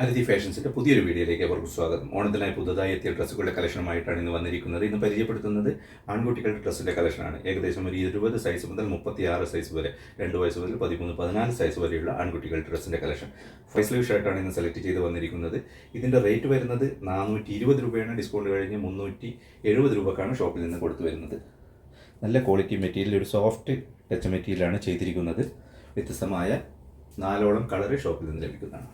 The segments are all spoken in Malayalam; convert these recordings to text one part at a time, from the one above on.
ആരതി ഫാഷൻസിന്റെ പുതിയൊരു വീഡിയോയിലേക്ക് അവർക്ക് സ്വാഗതം. ഓണത്തിനായി പുതുതായി എത്തിയ ഡ്രസ്സുകളുടെ കളക്ഷനുമായിട്ടാണ് ഇന്ന് വന്നിരിക്കുന്നത്. ഇന്ന് പരിചയപ്പെടുത്തുന്നത് ആൺകുട്ടികളുടെ ഡ്രസ്സിന്റെ കളക്ഷനാണ്. ഏകദേശം ഒരു ഇരുപത് സൈസ് മുതൽ മുപ്പത്തിയാറ് സൈസ് വരെ രണ്ട് വയസ്സ് മുതൽ പതിമൂന്ന് പതിനാല് സൈസ് വരെയുള്ള ആൺകുട്ടികളുടെ ഡ്രസ്സിന്റെ കളക്ഷൻ. ഫൈവ് ഷർട്ടാണ് ഇന്ന് സെലക്ട് ചെയ്ത് വന്നിരിക്കുന്നത്. ഇതിന്റെ റേറ്റ് വരുന്നത് നാനൂറ്റി ഇരുപത് രൂപയാണ്. ഡിസ്കൗണ്ട് കഴിഞ്ഞ് മുന്നൂറ്റി എഴുപത് രൂപക്കാണ് ഷോപ്പിൽ നിന്ന് കൊടുത്തു വരുന്നത്. നല്ല ക്വാളിറ്റി മെറ്റീരിയൽ ഒരു സോഫ്റ്റ് ടച്ച് മെറ്റീരിയലാണ് ചെയ്തിരിക്കുന്നത്. വ്യത്യസ്തമായ നാലോളം കളറ് ഷോപ്പിൽ നിന്ന് ലഭിക്കുന്നതാണ്.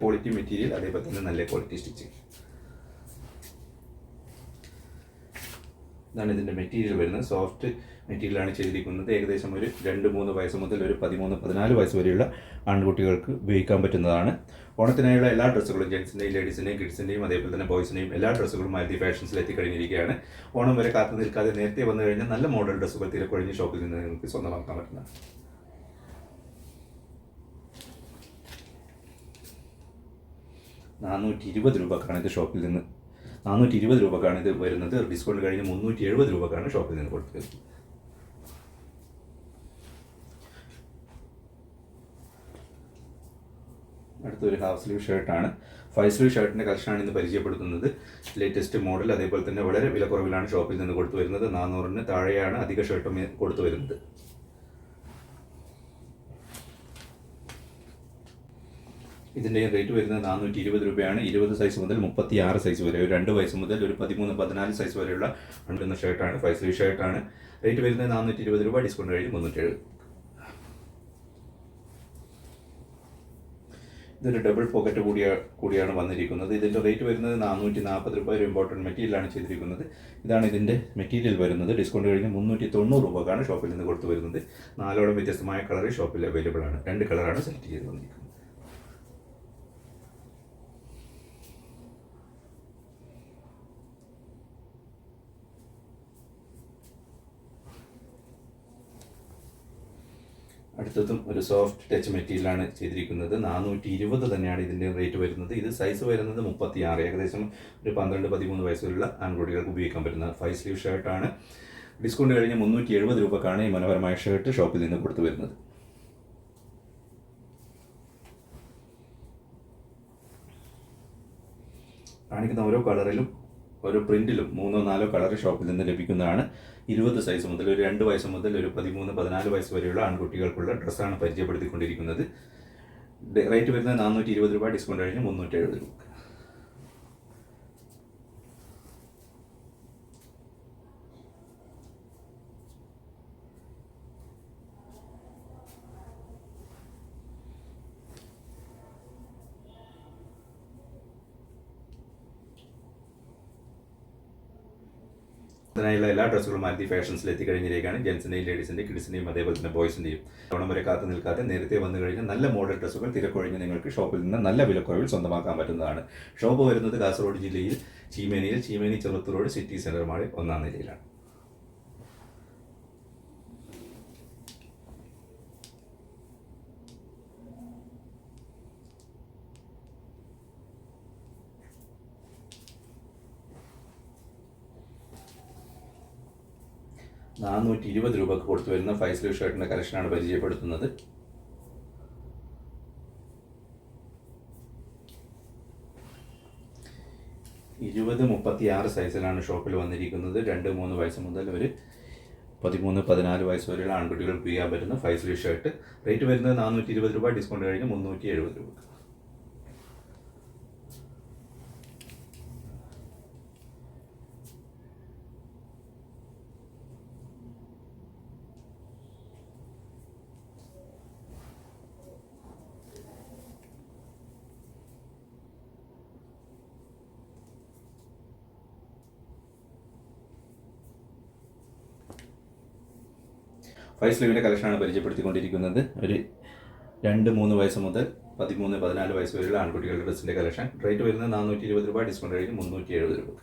ക്വാളിറ്റി മെറ്റീരിയൽ അതേപോലെ തന്നെ നല്ല ക്വാളിറ്റി സ്റ്റിച്ചിങ് ഇതാണ് ഇതിന്റെ മെറ്റീരിയൽ വരുന്നത്. സോഫ്റ്റ് മെറ്റീരിയലാണ് ചെയ്തിരിക്കുന്നത്. ഏകദേശം ഒരു രണ്ട് മൂന്ന് വയസ്സ് മുതൽ ഒരു പതിമൂന്ന് പതിനാല് വയസ്സ് വരെയുള്ള ആൺകുട്ടികൾക്ക് ഉപയോഗിക്കാൻ പറ്റുന്നതാണ്. ഓണത്തിനായുള്ള എല്ലാ ഡ്രസ്സുകളും ജെൻസിന്റെയും ലേഡീസിന്റെയും കിഡ്സിന്റെയും അതേപോലെ തന്നെ ബോയ്സിന്റെയും എല്ലാ ഡ്രസ്സുകളും മാരുതി ഫാഷൻസിൽ എത്തിക്കഴിഞ്ഞിരിക്കുകയാണ്. ഓണം വരെ കാത്തു നിൽക്കാതെ നേരത്തെ വന്നു കഴിഞ്ഞാൽ നല്ല മോഡൽ ഡ്രസ്സുകൾ തിരക്കൊഴിഞ്ഞ് ഷോപ്പിൽ നിന്ന് നിങ്ങൾക്ക് സ്വന്തമാക്കാൻ പറ്റുന്നതാണ്. നാനൂറ്റി ഇരുപത് രൂപക്കാണ് ഇത് ഷോപ്പിൽ നിന്ന്. നാനൂറ്റി ഇരുപത് രൂപക്കാണ് ഇത് വരുന്നത്. ഡിസ്കൗണ്ട് കഴിഞ്ഞ് മുന്നൂറ്റി എഴുപത് രൂപക്കാണ് ഷോപ്പിൽ നിന്ന് കൊടുത്തത്. അടുത്തൊരു ഹാഫ് സ്ലീവ് ഷർട്ടാണ് ഫൈവ് സ്ലീവ് ഷർട്ടിന്റെ കളക്ഷനാണ് ഇന്ന് പരിചയപ്പെടുത്തുന്നത്. ലേറ്റസ്റ്റ് മോഡൽ അതേപോലെ തന്നെ വളരെ വിലക്കുറവിലാണ് ഷോപ്പിൽ നിന്ന് കൊടുത്തു വരുന്നത്. നാനൂറിന് താഴെയാണ് അധിക ഷർട്ടും കൊടുത്തു വരുന്നത്. ഇതിന്റെ റേറ്റ് വരുന്നത് നാനൂറ്റി ഇരുപത് രൂപയാണ്. ഇരുപത് സൈസ് മുതൽ മുപ്പത്തി ആറ് സൈസ് വരെ ഒരു രണ്ട് വയസ്സ് മുതൽ ഒരു പതിമൂന്ന് പതിനാല് സൈസ് വരെയുള്ള പണ്ടുന്ന ഷർട്ടാണ് ഫൈവ് സ്ലീവ് ഷർട്ടാണ് റേറ്റ് വരുന്നത് നാനൂറ്റി ഇരുപത് രൂപ ഡിസ്കൗണ്ട് കഴിഞ്ഞ് മുന്നൂറ്റി എഴുപത് ഇതൊരു ഡബിൾ പോക്കറ്റ് കൂടിയ കൂടിയാണ് വന്നിരിക്കുന്നത്. ഇതിന്റെ റേറ്റ് വരുന്നത് നാനൂറ്റി നാൽപ്പത് രൂപ ഒരു ഇമ്പോർട്ടന്റ് മെറ്റീരിയലാണ് ചെയ്തിരിക്കുന്നത്. ഇതാണ് ഇതിന്റെ മെറ്റീരിയൽ വരുന്നത്. ഡിസ്കൗണ്ട് കഴിഞ്ഞ് മുന്നൂറ്റി തൊണ്ണൂറ് രൂപക്കാണ് ഷോപ്പിൽ നിന്ന് കൊടുത്തു വരുന്നത്. നാലോളം വ്യത്യസ്തമായ കളർ ഷോപ്പിൽ അവൈലബിൾ ആണ്. രണ്ട് കളറാണ് സെലക്ട് ചെയ്ത് വന്നിരിക്കുന്നത്. അടുത്തതും ഒരു സോഫ്റ്റ് ടച്ച് മെറ്റീരിയലാണ് ചെയ്തിരിക്കുന്നത്. നാനൂറ്റി ഇരുപത് തന്നെയാണ് ഇതിന്റെ റേറ്റ് വരുന്നത്. ഇത് സൈസ് വരുന്നത് മുപ്പത്തി ആറ് ഏകദേശം ഒരു പന്ത്രണ്ട് പതിമൂന്ന് വയസ്സുള്ള ആൺകുട്ടികൾക്ക് ഉപയോഗിക്കാൻ പറ്റുന്ന ഫൈവ് സ്ലീവ് ഷർട്ടാണ് ഡിസ്കൗണ്ട് കഴിഞ്ഞ് മുന്നൂറ്റി എഴുപത് രൂപക്കാണ് ഈ മനോഹരമായ ഷർട്ട് ഷോപ്പിൽ നിന്ന് കൊടുത്തു വരുന്നത്. കാണിക്കുന്ന ഓരോ കളറിലും ഓരോ പ്രിന്റിലും മൂന്നോ നാലോ കളർ ഷോപ്പിൽ നിന്ന് ലഭിക്കുന്നതാണ്. ഇരുപത് സൈസ് മുതൽ ഒരു രണ്ട് വയസ്സ് മുതൽ ഒരു പതിമൂന്ന് പതിനാല് വയസ്സ് വരെയുള്ള ആൺകുട്ടികൾക്കുള്ള ഡ്രസ്സാണ് പരിചയപ്പെടുത്തിക്കൊണ്ടിരിക്കുന്നത്. റേറ്റ് വരുന്നത് നാനൂറ്റി ഇരുപത് രൂപ ഡിസ്കൗണ്ട് കഴിഞ്ഞ് മുന്നൂറ്റി എഴുപത് രൂപ. അതിനായുള്ള എല്ലാ ഡ്രസ്സുകളും മാറ്റി ഫാഷൻസിൽ എത്തിക്കഴിഞ്ഞിരിക്കുകയാണ്. ജെൻസിന്റെയും ലേഡീസിന്റെയും കിഡ്സിന്റെയും അതേപോലെ തന്നെ ബോയ്സിന്റെയും ഓണം വരെ കാത്തു നിൽക്കാതെ നേരത്തെ വന്നു കഴിഞ്ഞാൽ നല്ല മോഡൽ ഡ്രസ്സുകൾ തിരക്കൊഴിഞ്ഞ് നിങ്ങൾക്ക് ഷോപ്പിൽ നിന്ന് നല്ല വിലക്കുറവിൽ സ്വന്തമാക്കാൻ പറ്റുന്നതാണ്. ഷോപ്പ് വരുന്നത് കാസർഗോഡ് ജില്ലയിൽ ചീമേനിയിൽ. ചീമേനി ചെറുത്തുറോഡ് സിറ്റി സെന്റർ മാളിൽ ഒന്നാം നിലയിലാണ്. നാനൂറ്റി ഇരുപത് രൂപക്ക് കൊടുത്തു വരുന്ന ഫൈസൽ സ്ലീവ് ഷർട്ടിന്റെ കളക്ഷനാണ് പരിചയപ്പെടുത്തുന്നത്. ഇരുപത് മുപ്പത്തി ആറ് സൈസിലാണ് ഷോപ്പിൽ വന്നിരിക്കുന്നത്. രണ്ട് മൂന്ന് വയസ്സ് മുതൽ ഒരു പതിമൂന്ന് പതിനാല് വയസ്സ് വരെയുള്ള ആൺകുട്ടികൾക്ക് ചെയ്യാൻ പറ്റുന്ന ഫൈസൽ സ്ലീവ് ഷർട്ട്. റേറ്റ് വരുന്നത് നാനൂറ്റി ഇരുപത് രൂപ ഡിസ്കൗണ്ട് കഴിഞ്ഞ് മുന്നൂറ്റി എഴുപത് രൂപ ഫൈവ് സ്ലീവിന്റെ കളക്ഷനാണ് പരിചയപ്പെടുത്തിക്കൊണ്ടിരിക്കുന്നത്. ഒരു രണ്ട് മൂന്ന് വയസ്സ് മുതൽ പതിമൂന്ന് പതിനാല് വയസ്സ് വരെയുള്ള ആൺകുട്ടികളുടെ ഡ്രസ്സിന്റെ കളക്ഷൻ റേറ്റ് വരുന്നത് നാനൂറ്റി ഇരുപത് രൂപ ഡിസ്കൗണ്ട് കഴിഞ്ഞ് മുന്നൂറ്റി എഴുപത് രൂപ.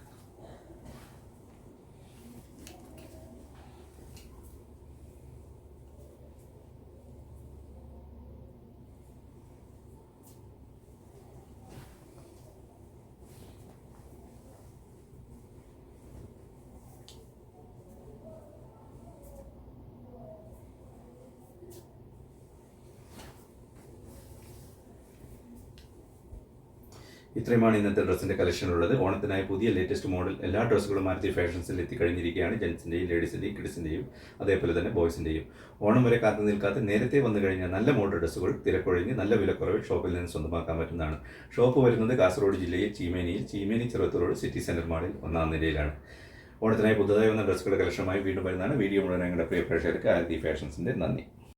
ഇത്രയുമാണ് ഇന്നത്തെ ഡ്രസ്സിന്റെ കളക്ഷൻ ഉള്ളത്. ഓണത്തിനായി പുതിയ ലേറ്റസ്റ്റ് മോഡൽ എല്ലാ ഡ്രസ്സുകളും മാരുതി ഫാഷൻസിൽ എത്തിക്കഴിഞ്ഞിരിക്കുകയാണ്. ജെൻസിന്റെയും ലേഡീസിന്റെയും കിഡ്സിന്റെയും അതേപോലെ തന്നെ ബോയ്സിന്റെയും ഓണം വരെ കാത്തു നിൽക്കാതെ നേരത്തെ വന്നു കഴിഞ്ഞാൽ നല്ല മോഡൽ ഡ്രസ്സുകൾ തിരക്കൊഴിഞ്ഞ് നല്ല വിലക്കുറവിൽ ഷോപ്പിൽ നിന്ന് സ്വന്തമാക്കാൻ പറ്റുന്നതാണ്. ഷോപ്പ് വരുന്നത് കാസർഗോഡ് ജില്ലയിൽ ചീമേനിയിൽ ചീമേനി ചെറുത്തുറോഡ് സിറ്റി സെന്റർ മാളിൽ ഒന്നാം നിലയിലാണ്. ഓണത്തിനായി പുതുതായി വന്ന ഡ്രസ്സുകളുടെ കളക്ഷനുമായി വീണ്ടും വരുന്നതാണ്. വീഡിയോ മുഴുവൻ ഞങ്ങളുടെ പ്രിയ പ്രേക്ഷകർക്ക് ആരതി ഫാഷൻസിന്റെ നന്ദി.